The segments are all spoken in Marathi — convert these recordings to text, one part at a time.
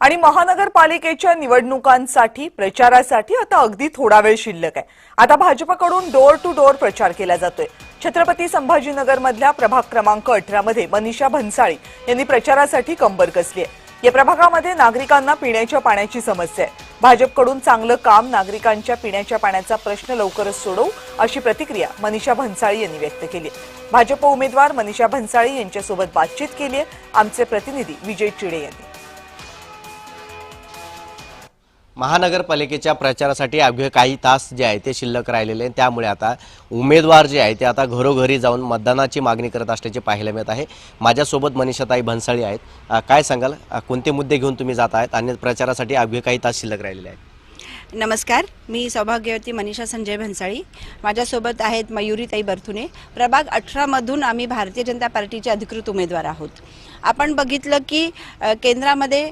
आणि महानगरपालिकेच्या निवडणुकांसाठी प्रचारासाठी आता अगदी थोडा वेळ शिल्लक आहे. आता भाजपकडून डोअर टू डोअर प्रचार केला जातोय. छत्रपती संभाजीनगरमधल्या प्रभाग क्रमांक अठरा मध्ये मनीषा भन्साळी यांनी प्रचारासाठी कंबर कसली आहे. या प्रभागामध्ये नागरिकांना पिण्याच्या पाण्याची समस्या आहे. भाजपकडून चांगलं काम नागरिकांच्या पिण्याच्या पाण्याचा प्रश्न लवकरच सोडवू अशी प्रतिक्रिया मनीषा भन्साळी यांनी व्यक्त केली आहे. भाजप उमेदवार मनीषा भन्साळी यांच्यासोबत बातचीत केली आहे. आमचे प्रतिनिधी विजय चिडे यांनी. महानगरपालिकेच्या प्रचारासाठी अवघे काही तास जे आहे ते शिल्लक राहिलेले आहेत. त्यामुळे आता उमेदवार जे आहे ते आता घरोघरी जाऊन मतदानाची मागणी करत असल्याचे पाहायला मिळत आहे. माझ्यासोबत मनीषाताई भन्साळी आहेत. काय सांगाल? कोणते मुद्दे घेऊन तुम्ही जात आहेत आणि प्रचारासाठी अवघे काही तास शिल्लक राहिलेले आहेत? नमस्कार. मी सौभाग्यवती मनीषा संजय भन्साळी. माझ्यासोबत आहेत मयुरीताई बर्थुने. प्रभाग अठरामधून आम्ही भारतीय जनता पार्टीचे अधिकृत उमेदवार आहोत. आपण बघितलं की केंद्रामध्ये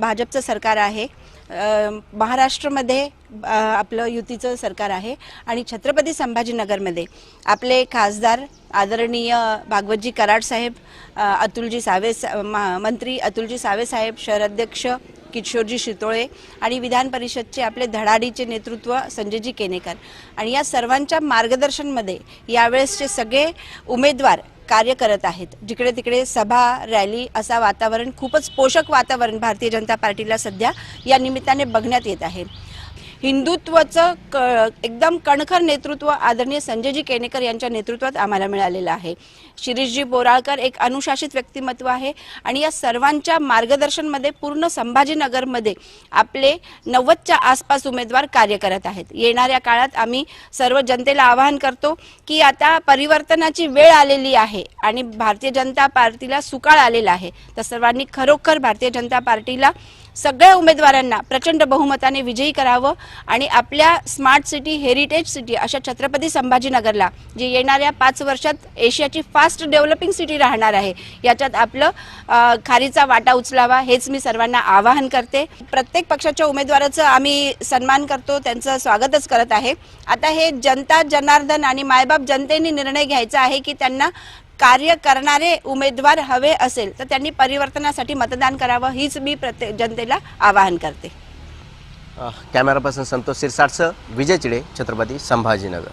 भाजपचं सरकार आहे. महाराष्ट्रामध्ये आपलं युतीचं सरकार आहे आणि छत्रपती संभाजीनगरमध्ये आपले खासदार आदरणीय भागवतजी कराड साहेब अतुलजी सावे सा- मा- मंत्री अतुलजी सावे साहेब शहराध्यक्ष किशोरजी शितोळे आणि विधान परिषदचे आपले धडाडीचे नेतृत्व संजयजी केनेकर. आणि या सर्वांच्या मार्गदर्शनमध्ये यावेळेसचे सगळे उमेदवार कार्य करत आहेत. जिकडे तिकडे सभा रॅली असा वातावरण खूपच पोषक वातावरण भारतीय जनता पार्टीला सध्या या निमित्ताने बघण्यात येत आहे. हिंदुत्वाचं क एकदम कणखर नेतृत्व आदरणीय संजयजी केनेकर यांच्या नेतृत्वात आम्हाला मिळालेलं आहे. शिरीषजी बोराळकर एक अनुशासित व्यक्तिमत्व आहे आणि या सर्वांच्या मार्गदर्शनमध्ये पूर्ण संभाजीनगरमध्ये आपले नव्वदच्या आसपास उमेदवार कार्य करत आहेत. येणाऱ्या काळात आम्ही सर्व जनतेला आवाहन करतो की आता परिवर्तनाची वेळ आलेली आहे आणि भारतीय जनता पार्टीला सुकाळ आलेला आहे. तर सर्वांनी खरोखर भारतीय जनता पार्टीला सगळ्या उमेदवारांना प्रचंड बहुमताने विजयी करावं आणि आपल्या स्मार्ट सिटी हेरिटेज सिटी अशा छत्रपती संभाजीनगरला जी येणाऱ्या पाच वर्षात एशियाची फास्ट डेव्हलपिंग सिटी राहणार आहे याच्यात आपलं खारीचा वाटा उचलावा हेच मी सर्वांना आवाहन करते. प्रत्येक पक्षाच्या उमेदवाराचं आम्ही सन्मान करतो त्यांचं स्वागतच करत आहे. आता हे जनता जनार्दन आणि मायबाप जनतेने निर्णय घ्यायचा आहे की त्यांना कार्य करणारे उमेदवार हवे असेल तर त्यांनी परिवर्तनासाठी मतदान करावं हीच मी प्रत्येक जनतेला आवाहन करते. कॅमेरापासून कॅमेरा पर्सन संतोष सिरसाटसह विजय चिडे छत्रपती संभाजीनगर.